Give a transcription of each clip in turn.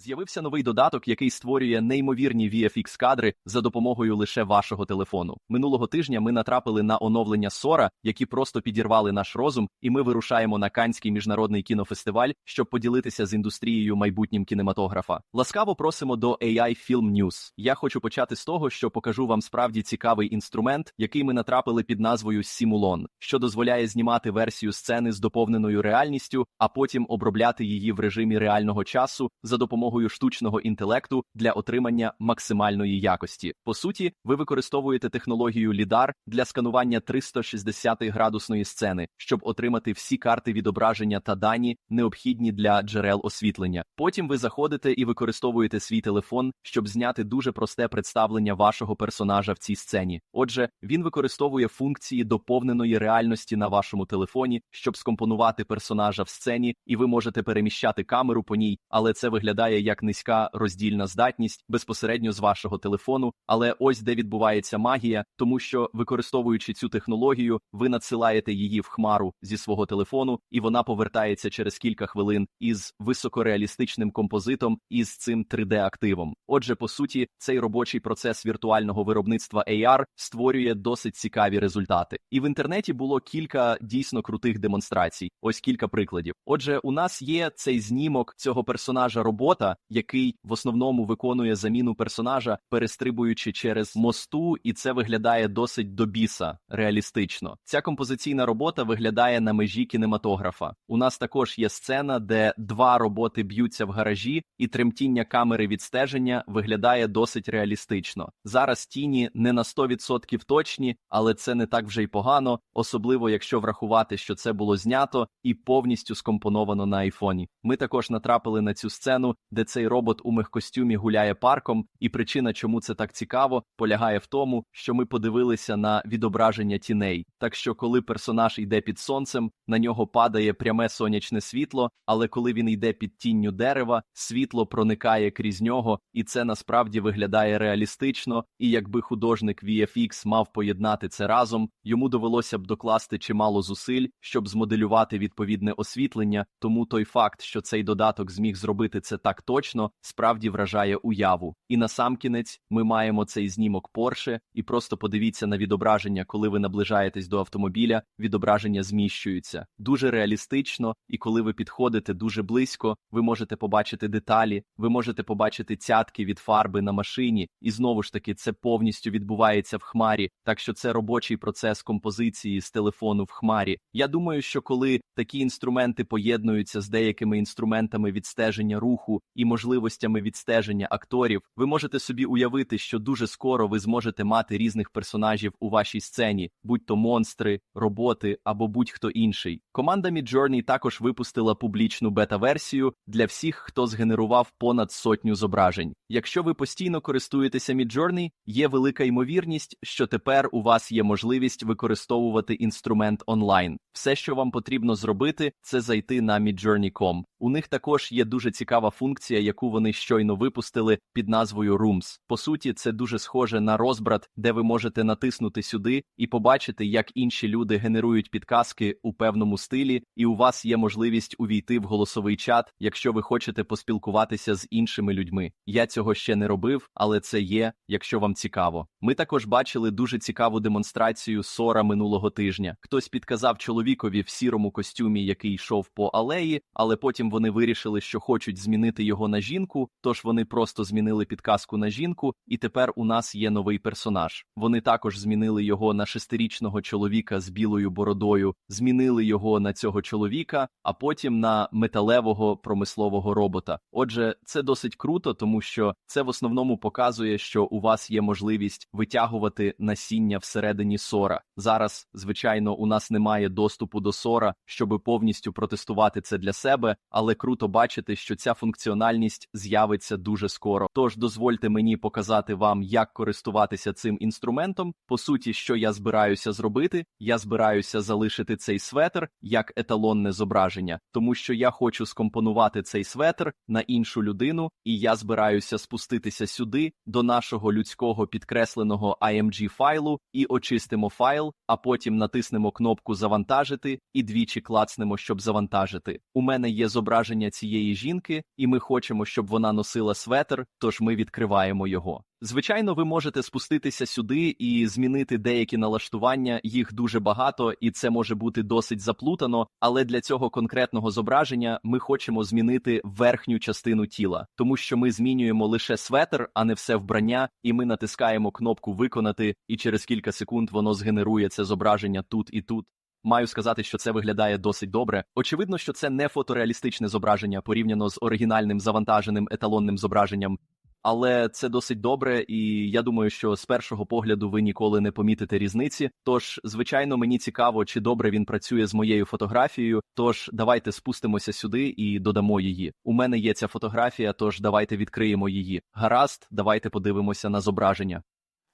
З'явився новий додаток, який створює неймовірні VFX кадри за допомогою лише вашого телефону. Минулого тижня ми натрапили на оновлення Сора, які просто підірвали наш розум, і ми вирушаємо на Канський міжнародний кінофестиваль, щоб поділитися з індустрією майбутнім кінематографа. Ласкаво просимо до AI Film News. Я хочу почати з того, що покажу вам справді цікавий інструмент, який ми натрапили під назвою Simulon, що дозволяє знімати версію сцени з доповненою реальністю, а потім обробляти її в режимі реального часу за допомогою штучного інтелекту для отримання максимальної якості. По суті, ви використовуєте технологію LiDAR для сканування 360 градусної сцени, щоб отримати всі карти відображення та дані, необхідні для джерел освітлення. Потім ви заходите і використовуєте свій телефон, щоб зняти дуже просте представлення вашого персонажа в цій сцені. Отже, він використовує функції доповненої реальності на вашому телефоні, щоб скомпонувати персонажа в сцені, і ви можете переміщати камеру по ній, але це виглядає як низька роздільна здатність безпосередньо з вашого телефону. Але ось де відбувається магія, тому що використовуючи цю технологію, ви надсилаєте її в хмару зі свого телефону, і вона повертається через кілька хвилин із високореалістичним композитом із цим 3D-активом. Отже, по суті, цей робочий процес віртуального виробництва AR створює досить цікаві результати. І в інтернеті було кілька дійсно крутих демонстрацій. Ось кілька прикладів. Отже, у нас є цей знімок цього персонажа робота, який в основному виконує заміну персонажа, перестрибуючи через мосту, і це виглядає досить до біса реалістично. Ця композиційна робота виглядає на межі кінематографа. У нас також є сцена, де два роботи б'ються в гаражі, і тремтіння камери відстеження виглядає досить реалістично. Зараз тіні не на 100% точні, але це не так вже й погано, особливо якщо врахувати, що це було знято і повністю скомпоновано на айфоні. Ми також натрапили на цю сцену, де цей робот у мехкостюмі гуляє парком, і причина, чому це так цікаво, полягає в тому, що ми подивилися на відображення тіней. Так що, коли персонаж йде під сонцем, на нього падає пряме сонячне світло, але коли він йде під тінню дерева, світло проникає крізь нього, і це насправді виглядає реалістично. І якби художник VFX мав поєднати це разом, йому довелося б докласти чимало зусиль, щоб змоделювати відповідне освітлення. Тому той факт, що цей додаток зміг зробити це так точно, справді вражає уяву. І насамкінець ми маємо цей знімок Porsche, і просто подивіться на відображення, коли ви наближаєтесь до автомобіля, відображення зміщуються дуже реалістично, і коли ви підходите дуже близько, ви можете побачити деталі, ви можете побачити цятки від фарби на машині, і знову ж таки це повністю відбувається в хмарі, так що це робочий процес композиції з телефону в хмарі. Я думаю, що коли такі інструменти поєднуються з деякими інструментами відстеження руху і можливостями відстеження акторів, ви можете собі уявити, що дуже скоро ви зможете мати різних персонажів у вашій сцені, будь то монстри, роботи або будь-хто інший. Команда Midjourney також випустила публічну бета-версію для всіх, хто згенерував понад сотню зображень. Якщо ви постійно користуєтеся Midjourney, є велика ймовірність, що тепер у вас є можливість використовувати інструмент онлайн. Все, що вам потрібно зробити, це зайти на midjourney.com. У них також є дуже цікава функція, яку вони щойно випустили під назвою Rooms. По суті, це дуже схоже на розбрат, де ви можете натиснути сюди і побачити, як інші люди генерують підказки у певному стилі, і у вас є можливість увійти в голосовий чат, якщо ви хочете поспілкуватися з іншими людьми. Я цього ще не робив, але це є, якщо вам цікаво. Ми також бачили дуже цікаву демонстрацію Сора минулого тижня. Хтось підказав чоловікові в сірому костюмі, який йшов по алеї, але потім вони вирішили, що хочуть змінити його на жінку, тож вони просто змінили підказку на жінку, і тепер у нас є новий персонаж. Вони також змінили його на шестирічного чоловіка з білою бородою, змінили його на цього чоловіка, а потім на металевого промислового робота. Отже, це досить круто, тому що це в основному показує, що у вас є можливість витягувати насіння всередині сора. Зараз, звичайно, у нас немає доступу до сора, щоби повністю протестувати це для себе, але круто бачити, що ця функціональність з'явиться дуже скоро. Тож дозвольте мені показати вам, як користуватися цим інструментом. По суті, що я збираюся зробити, я збираюся залишити цей светр як еталонне зображення, тому що я хочу скомпонувати цей светр на іншу людину, і я збираюся спуститися сюди до нашого людського підкресленого IMG файлу і очистимо файл, а потім натиснемо кнопку Завантажити і двічі клацнемо, щоб завантажити. У мене є зображення цієї жінки, і ми хочемо, щоб вона носила светр, тож ми відкриваємо його. Звичайно, ви можете спуститися сюди і змінити деякі налаштування, їх дуже багато, і це може бути досить заплутано. Але для цього конкретного зображення ми хочемо змінити верхню частину тіла, тому що ми змінюємо лише светр, а не все вбрання, і ми натискаємо кнопку Виконати, і через кілька секунд воно згенерує це зображення тут і тут. Маю сказати, що це виглядає досить добре. Очевидно, що це не фотореалістичне зображення порівняно з оригінальним завантаженим еталонним зображенням. Але це досить добре, і я думаю, що з першого погляду ви ніколи не помітите різниці. Тож, звичайно, мені цікаво, чи добре він працює з моєю фотографією. Тож давайте спустимося сюди і додамо її. У мене є ця фотографія, тож давайте відкриємо її. Гаразд, давайте подивимося на зображення.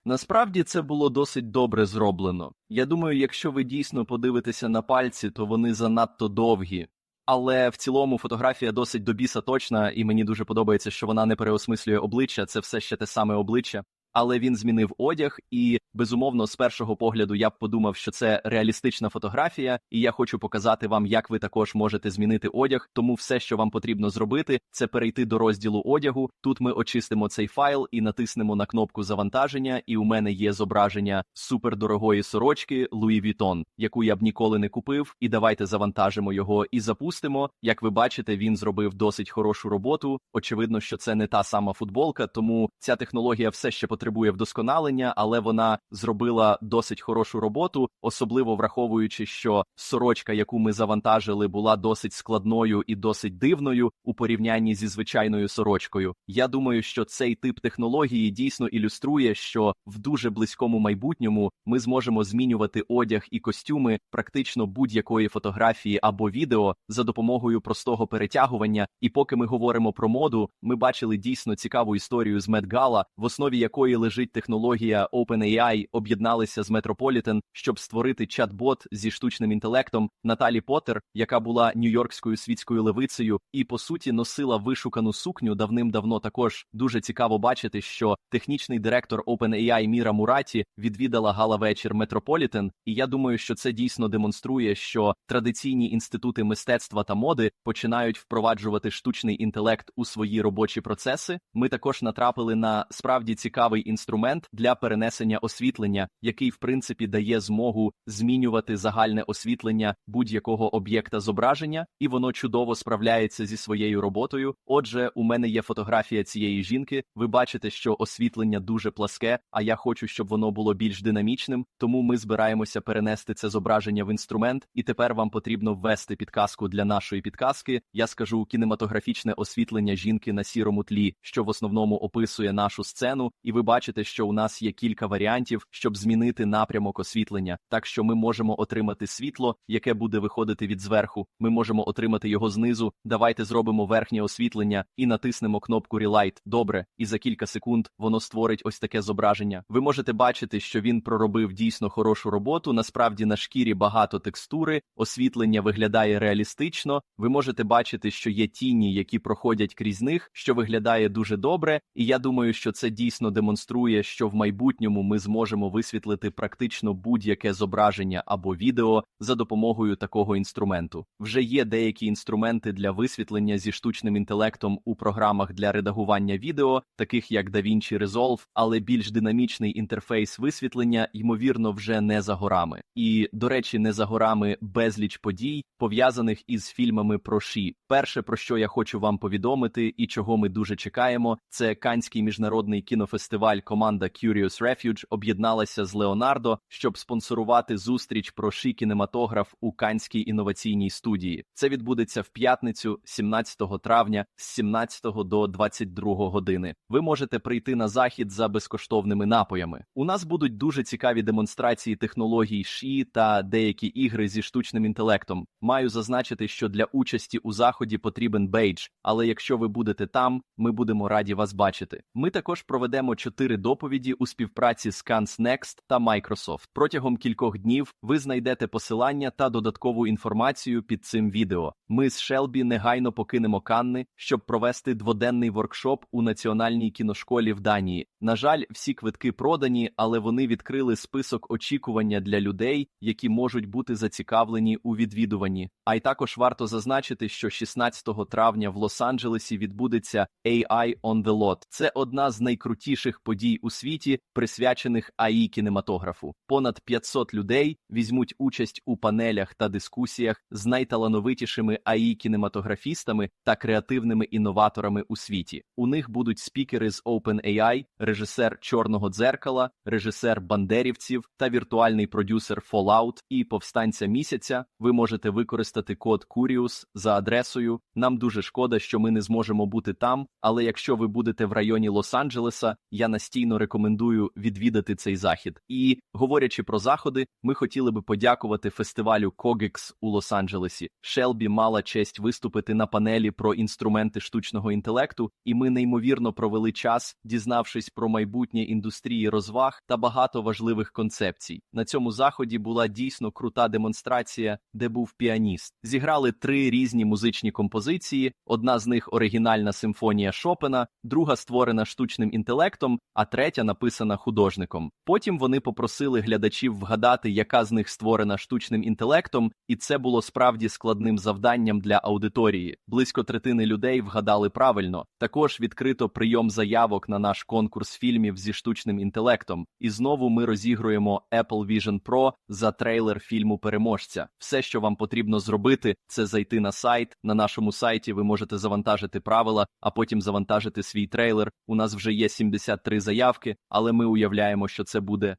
Насправді це було досить добре зроблено. Я думаю, якщо ви дійсно подивитеся на пальці, то вони занадто довгі. Але в цілому фотографія досить до точна, і мені дуже подобається, що вона не переосмислює обличчя. Це все ще те саме обличчя. Але він змінив одяг, і безумовно, з першого погляду я б подумав, що це реалістична фотографія, і я хочу показати вам, як ви також можете змінити одяг. Тому все, що вам потрібно зробити, це перейти до розділу одягу. Тут ми очистимо цей файл і натиснемо на кнопку завантаження. І у мене є зображення супердорогої сорочки Louis Vuitton, яку я б ніколи не купив. І давайте завантажимо його і запустимо. Як ви бачите, він зробив досить хорошу роботу. Очевидно, що це не та сама футболка, тому ця технологія все ще потребує вдосконалення, але вона зробила досить хорошу роботу, особливо враховуючи, що сорочка, яку ми завантажили, була досить складною і досить дивною у порівнянні зі звичайною сорочкою. Я думаю, що цей тип технології дійсно ілюструє, що в дуже близькому майбутньому ми зможемо змінювати одяг і костюми практично будь-якої фотографії або відео за допомогою простого перетягування. І поки ми говоримо про моду, ми бачили дійсно цікаву історію з Gala, в основі якої лежить технологія OpenAI, об'єдналися з Metropolitan, щоб створити чат-бот зі штучним інтелектом Наталі Поттер, яка була нью-йоркською світською левицею, і по суті носила вишукану сукню давним-давно. Також дуже цікаво бачити, що технічний директор OpenAI Міра Мураті відвідала гала-вечір Metropolitan, і я думаю, що це дійсно демонструє, що традиційні інститути мистецтва та моди починають впроваджувати штучний інтелект у свої робочі процеси. Ми також натрапили на справді цікавий інструмент для перенесення освітлення, який в принципі дає змогу змінювати загальне освітлення будь-якого об'єкта зображення, і воно чудово справляється зі своєю роботою. Отже, у мене є фотографія цієї жінки. Ви бачите, що освітлення дуже пласке, а я хочу, щоб воно було більш динамічним. Тому ми збираємося перенести це зображення в інструмент, і тепер вам потрібно ввести підказку для нашої підказки. Я скажу кінематографічне освітлення жінки на сірому тлі, що в основному описує нашу сцену, і ви бачите, що у нас є кілька варіантів, щоб змінити напрямок освітлення, так що ми можемо отримати світло, яке буде виходити від зверху. Ми можемо отримати його знизу. Давайте зробимо верхнє освітлення і натиснемо кнопку Relight. Добре, і за кілька секунд воно створить ось таке зображення. Ви можете бачити, що він проробив дійсно хорошу роботу. Насправді на шкірі багато текстури, освітлення виглядає реалістично. Ви можете бачити, що є тіні, які проходять крізь них, що виглядає дуже добре. І я думаю, що це дійсно демонструє, що в майбутньому ми зможемо висвітлити практично будь-яке зображення або відео за допомогою такого інструменту. Вже є деякі інструменти для висвітлення зі штучним інтелектом у програмах для редагування відео, таких як DaVinci Resolve, але більш динамічний інтерфейс висвітлення, ймовірно, вже не за горами. І, до речі, не за горами безліч подій, пов'язаних із фільмами про Ші. Перше, про що я хочу вам повідомити, і чого ми дуже чекаємо, це Канський міжнародний кінофестиваль. Команда Curious Refuge об'єдналася з Леонардо, щоб спонсорувати зустріч про Ші кінематограф у Канській інноваційній студії. Це відбудеться в п'ятницю, 17 травня, з 17 до 22 години. Ви можете прийти на захід за безкоштовними напоями. У нас будуть дуже цікаві демонстрації технологій Ші та деякі ігри зі штучним інтелектом. Маю зазначити, що для участі у заході потрібен бейдж, але якщо ви будете там, ми будемо раді вас бачити. Ми також проведемо 4 чотири доповіді у співпраці з Cannes Next та Microsoft. Протягом кількох днів ви знайдете посилання та додаткову інформацію під цим відео. Ми з Шелбі негайно покинемо Канни, щоб провести дводенний воркшоп у національній кіношколі в Данії. На жаль, всі квитки продані, але вони відкрили список очікування для людей, які можуть бути зацікавлені у відвідуванні. А й також варто зазначити, що 16 травня в Лос-Анджелесі відбудеться AI on the Lot. Це одна з найкрутіших подій у світі, присвячених АІ кінематографу. Понад 500 людей візьмуть участь у панелях та дискусіях з найталановитішими АІ кінематографістами та креативними інноваторами у світі. У них будуть спікери з OpenAI, режисер Чорного дзеркала, режисер Бандерівців та віртуальний продюсер Fallout і повстанця місяця. Ви можете використати код Curious за адресою. Нам дуже шкода, що ми не зможемо бути там, але якщо ви будете в районі Лос-Анджелеса, я настійно рекомендую відвідати цей захід. І говорячи про заходи, ми хотіли би подякувати фестивалю Kogix у Лос-Анджелесі. Шелбі мала честь виступити на панелі про інструменти штучного інтелекту, і ми неймовірно провели час, дізнавшись про майбутнє індустрії розваг та багато важливих концепцій. На цьому заході була дійсно крута демонстрація, де був піаніст. Зіграли три різні музичні композиції. Одна з них оригінальна симфонія Шопена, друга створена штучним інтелектом, а третя написана художником. Потім вони попросили глядачів вгадати, яка з них створена штучним інтелектом, і це було справді складним завданням для аудиторії. Близько третини людей вгадали правильно. Також відкрито прийом заявок на наш конкурс фільмів зі штучним інтелектом. І знову ми розігруємо Apple Vision Pro за трейлер фільму переможця. Все, що вам потрібно зробити, це зайти на сайт. На нашому сайті ви можете завантажити правила, а потім завантажити свій трейлер. У нас вже є 73 заявки, але ми уявляємо, що це буде.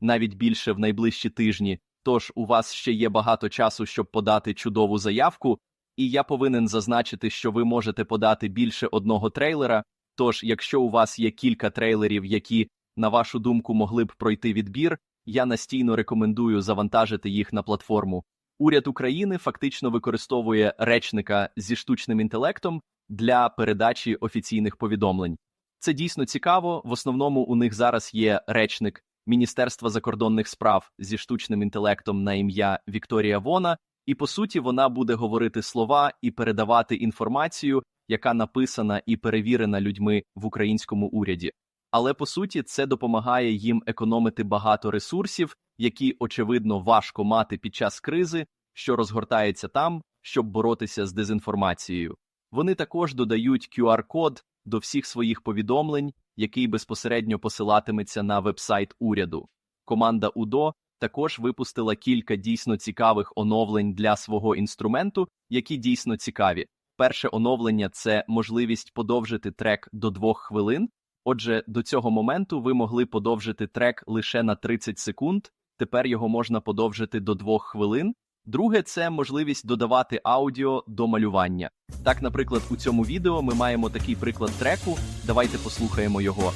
Навіть більше в найближчі тижні. Тож у вас ще є багато часу, щоб подати чудову заявку, і я повинен зазначити, що ви можете подати більше одного трейлера. Тож, якщо у вас є кілька трейлерів, які, на вашу думку, могли б пройти відбір, я настійно рекомендую завантажити їх на платформу. Уряд України фактично використовує речника зі штучним інтелектом для передачі офіційних повідомлень. Це дійсно цікаво. В основному у них зараз є речник Міністерства закордонних справ зі штучним інтелектом на ім'я Вікторія Вона, і по суті вона буде говорити слова і передавати інформацію, яка написана і перевірена людьми в українському уряді. Але по суті це допомагає їм економити багато ресурсів, які очевидно важко мати під час кризи, що розгортається там, щоб боротися з дезінформацією. Вони також додають QR-код до всіх своїх повідомлень, який безпосередньо посилатиметься на вебсайт уряду. Команда УДО також випустила кілька дійсно цікавих оновлень для свого інструменту, які дійсно цікаві. Перше оновлення це можливість подовжити трек до двох хвилин. Отже, до цього моменту ви могли подовжити трек лише на 30 секунд, тепер його можна подовжити до двох хвилин. Друге це можливість додавати аудіо до малювання. Так, наприклад, у цьому відео ми маємо такий приклад треку. Давайте послухаємо його.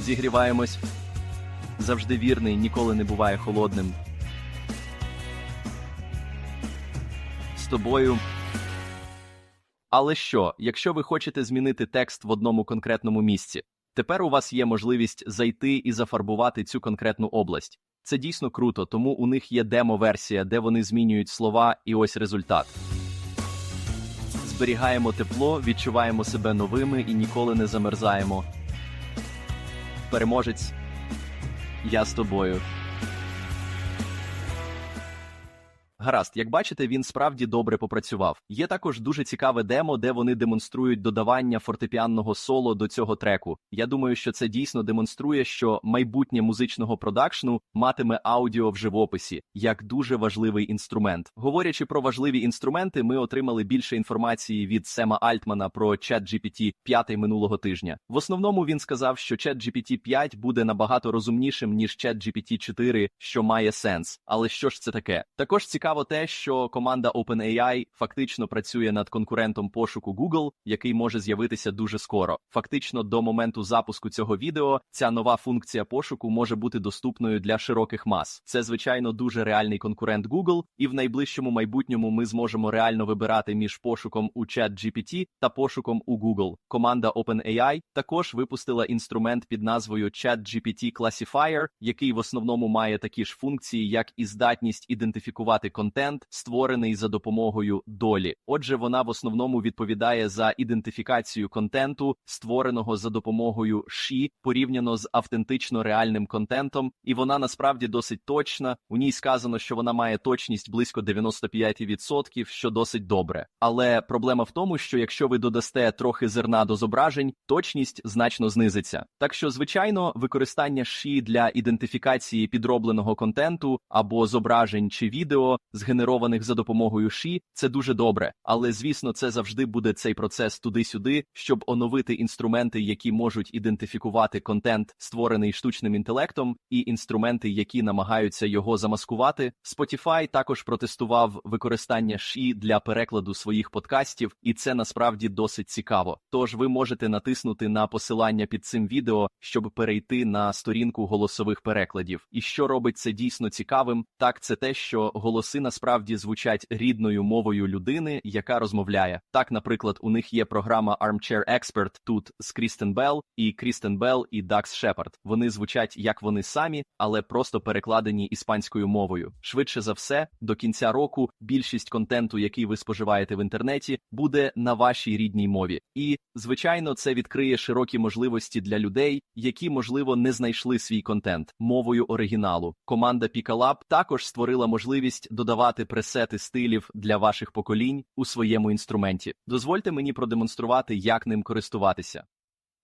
Зігріваємось. Завжди вірний, ніколи не буває холодним. З тобою. Але що, якщо ви хочете змінити текст в одному конкретному місці, тепер у вас є можливість зайти і зафарбувати цю конкретну область. Це дійсно круто, тому у них є демо-версія, де вони змінюють слова, і ось результат. Зберігаємо тепло, відчуваємо себе новими і ніколи не замерзаємо. Переможець. Я з тобою. Гаразд, як бачите, він справді добре попрацював. Є також дуже цікаве демо, де вони демонструють додавання фортепіанного соло до цього треку. Я думаю, що це дійсно демонструє, що майбутнє музичного продакшну матиме аудіо в живописі як дуже важливий інструмент. Говорячи про важливі інструменти, ми отримали більше інформації від Сема Альтмана про ChatGPT 5 минулого тижня. В основному він сказав, що ChatGPT 5 буде набагато розумнішим ніж ChatGPT 4, що має сенс. Але що ж це таке? Також цікаво. Цікаво те, що команда OpenAI фактично працює над конкурентом пошуку Google, який може з'явитися дуже скоро. Фактично, до моменту запуску цього відео ця нова функція пошуку може бути доступною для широких мас. Це звичайно дуже реальний конкурент Google, і в найближчому майбутньому ми зможемо реально вибирати між пошуком у ChatGPT та пошуком у Google. Команда OpenAI також випустила інструмент під назвою ChatGPT Classifier, який в основному має такі ж функції, як і здатність ідентифікувати контент, створений за допомогою долі. Отже, вона в основному відповідає за ідентифікацію контенту, створеного за допомогою ші, порівняно з автентично реальним контентом, і вона насправді досить точна. У ній сказано, що вона має точність близько 95%, що досить добре. Але проблема в тому, що якщо ви додасте трохи зерна до зображень, точність значно знизиться. Так що, звичайно, використання ші для ідентифікації підробленого контенту або зображень чи відео, згенерованих за допомогою ші, це дуже добре. Але звісно, це завжди буде цей процес туди-сюди, щоб оновити інструменти, які можуть ідентифікувати контент, створений штучним інтелектом, і інструменти, які намагаються його замаскувати. Spotify також протестував використання ші для перекладу своїх подкастів, і це насправді досить цікаво. Тож ви можете натиснути на посилання під цим відео, щоб перейти на сторінку голосових перекладів. І що робить це дійсно цікавим, так це те, що голоси насправді звучать рідною мовою людини, яка розмовляє. Так, наприклад, у них є програма Armchair Expert тут з Крістен Белл, і Крістен Белл і Дакс Шепард. Вони звучать як вони самі, але просто перекладені іспанською мовою. Швидше за все, до кінця року більшість контенту, який ви споживаєте в інтернеті, буде на вашій рідній мові. І, звичайно, це відкриє широкі можливості для людей, які, можливо, не знайшли свій контент мовою оригіналу. Команда Picalab також створила можливість додавати пресети стилів для ваших поколінь у своєму інструменті. Дозвольте мені продемонструвати, як ним користуватися.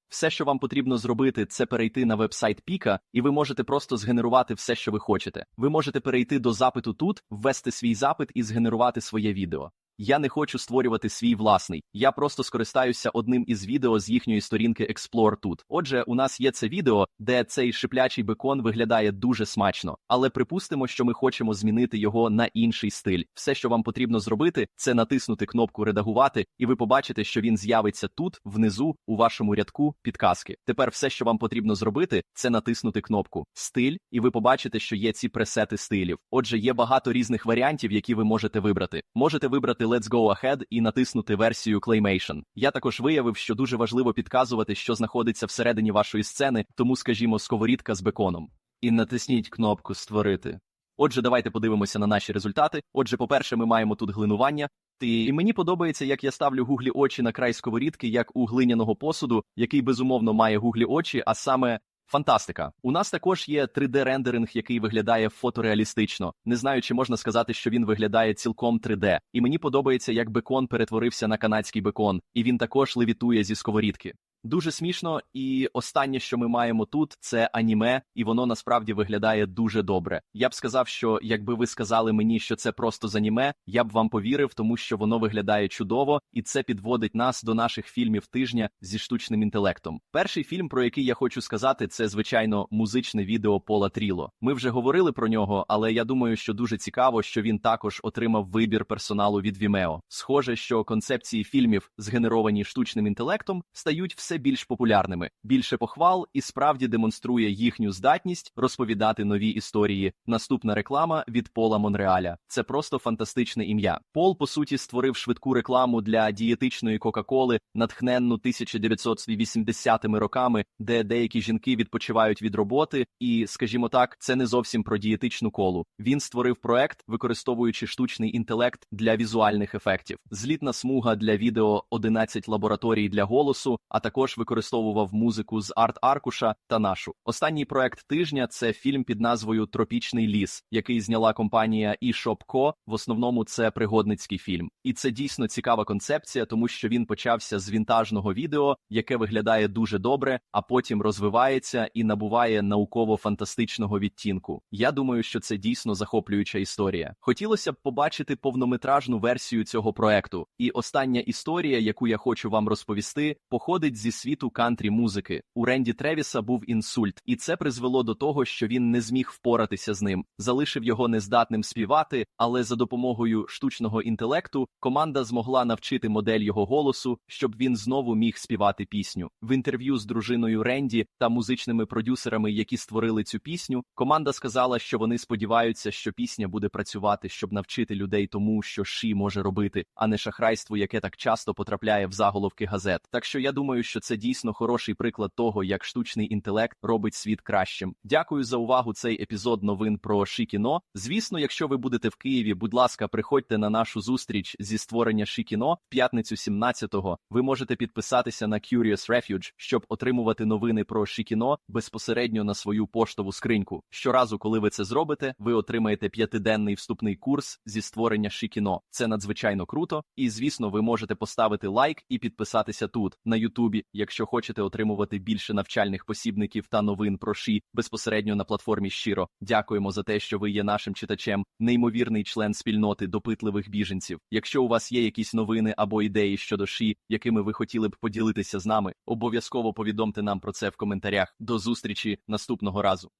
Все, що вам потрібно зробити, це перейти на вебсайт Піка, і ви можете просто згенерувати все, що ви хочете. Ви можете перейти до запиту тут, ввести свій запит і згенерувати своє відео. Я не хочу створювати свій власний. Я просто скористаюся одним із відео з їхньої сторінки Explore тут. Отже, у нас є це відео, де цей шиплячий бекон виглядає дуже смачно, але припустимо, що ми хочемо змінити його на інший стиль. Все, що вам потрібно зробити, це натиснути кнопку Редагувати, і ви побачите, що він з'явиться тут, внизу, у вашому рядку підказки. Тепер все, що вам потрібно зробити, це натиснути кнопку Стиль, і ви побачите, що є ці пресети стилів. Отже, є багато різних варіантів, які ви можете вибрати. Можете вибрати Let's Go Ahead і натиснути версію Claymation. Я також виявив, що дуже важливо підказувати, що знаходиться всередині вашої сцени, тому, скажімо, сковорідка з беконом. І натисніть кнопку Створити. Отже, давайте подивимося на наші результати. Отже, по-перше, ми маємо тут глинування. І мені подобається, як я ставлю гуглі очі на край сковорідки, як у глиняного посуду, який безумовно має гуглі очі, а саме Фантастика. У нас також є 3D-рендеринг, який виглядає фотореалістично. Не знаю, чи можна сказати, що він виглядає цілком 3D. І мені подобається, як бекон перетворився на канадський бекон, і він також левітує зі сковорідки. Дуже смішно, і останнє, що ми маємо тут, це аніме, і воно насправді виглядає дуже добре. Я б сказав, що якби ви сказали мені, що це просто з аніме, я б вам повірив, тому що воно виглядає чудово, і це підводить нас до наших фільмів тижня зі штучним інтелектом. Перший фільм, про який я хочу сказати, це звичайно музичне відео Пола Тріло. Ми вже говорили про нього, але я думаю, що дуже цікаво, що він також отримав вибір персоналу від Vimeo. Схоже, що концепції фільмів, згенеровані штучним інтелектом, стають все все більш популярними, більше похвал і справді демонструє їхню здатність розповідати нові історії. Наступна реклама від Пола Монреаля. Це просто фантастичне ім'я. Пол, по суті, створив швидку рекламу для дієтичної Кока-Коли, натхненну 1980-ми роками, де деякі жінки відпочивають від роботи, і, скажімо так, це не зовсім про дієтичну колу. Він створив проект, використовуючи штучний інтелект для візуальних ефектів, злітна смуга для відео, 11 лабораторій для голосу, а також також використовував музику з арт-аркуша та нашу. Останній проект тижня це фільм під назвою Тропічний ліс, який зняла компанія eShop.co. В основному це пригодницький фільм. І це дійсно цікава концепція, тому що він почався з вінтажного відео, яке виглядає дуже добре, а потім розвивається і набуває науково-фантастичного відтінку. Я думаю, що це дійсно захоплююча історія. Хотілося б побачити повнометражну версію цього проекту. І остання історія, яку я хочу вам розповісти, походить зі зі світу кантрі музики. У Ренді Тревіса був інсульт, і це призвело до того, що він не зміг впоратися з ним, залишив його нездатним співати, але за допомогою штучного інтелекту команда змогла навчити модель його голосу, щоб він знову міг співати пісню. В інтерв'ю з дружиною Ренді та музичними продюсерами, які створили цю пісню, команда сказала, що вони сподіваються, що пісня буде працювати, щоб навчити людей тому, що ші може робити, а не шахрайству, яке так часто потрапляє в заголовки газет. Так що я думаю, що це дійсно хороший приклад того, як штучний інтелект робить світ кращим. Дякую за увагу. Цей епізод новин про ші кіно. Звісно, якщо ви будете в Києві, будь ласка, приходьте на нашу зустріч зі створення ші кіно в п'ятницю 17-го. Ви можете підписатися на Curious Refuge, щоб отримувати новини про ші кіно безпосередньо на свою поштову скриньку. Щоразу, коли ви це зробите, ви отримаєте п'ятиденний вступний курс зі створення ші кіно. Це надзвичайно круто. І звісно, ви можете поставити лайк і підписатися тут на Ютубі, якщо хочете отримувати більше навчальних посібників та новин про ші безпосередньо на платформі щиро. Дякуємо за те, що ви є нашим читачем, неймовірний член спільноти допитливих біженців. Якщо у вас є якісь новини або ідеї щодо ші, якими ви хотіли б поділитися з нами, обов'язково повідомте нам про це в коментарях. До зустрічі наступного разу.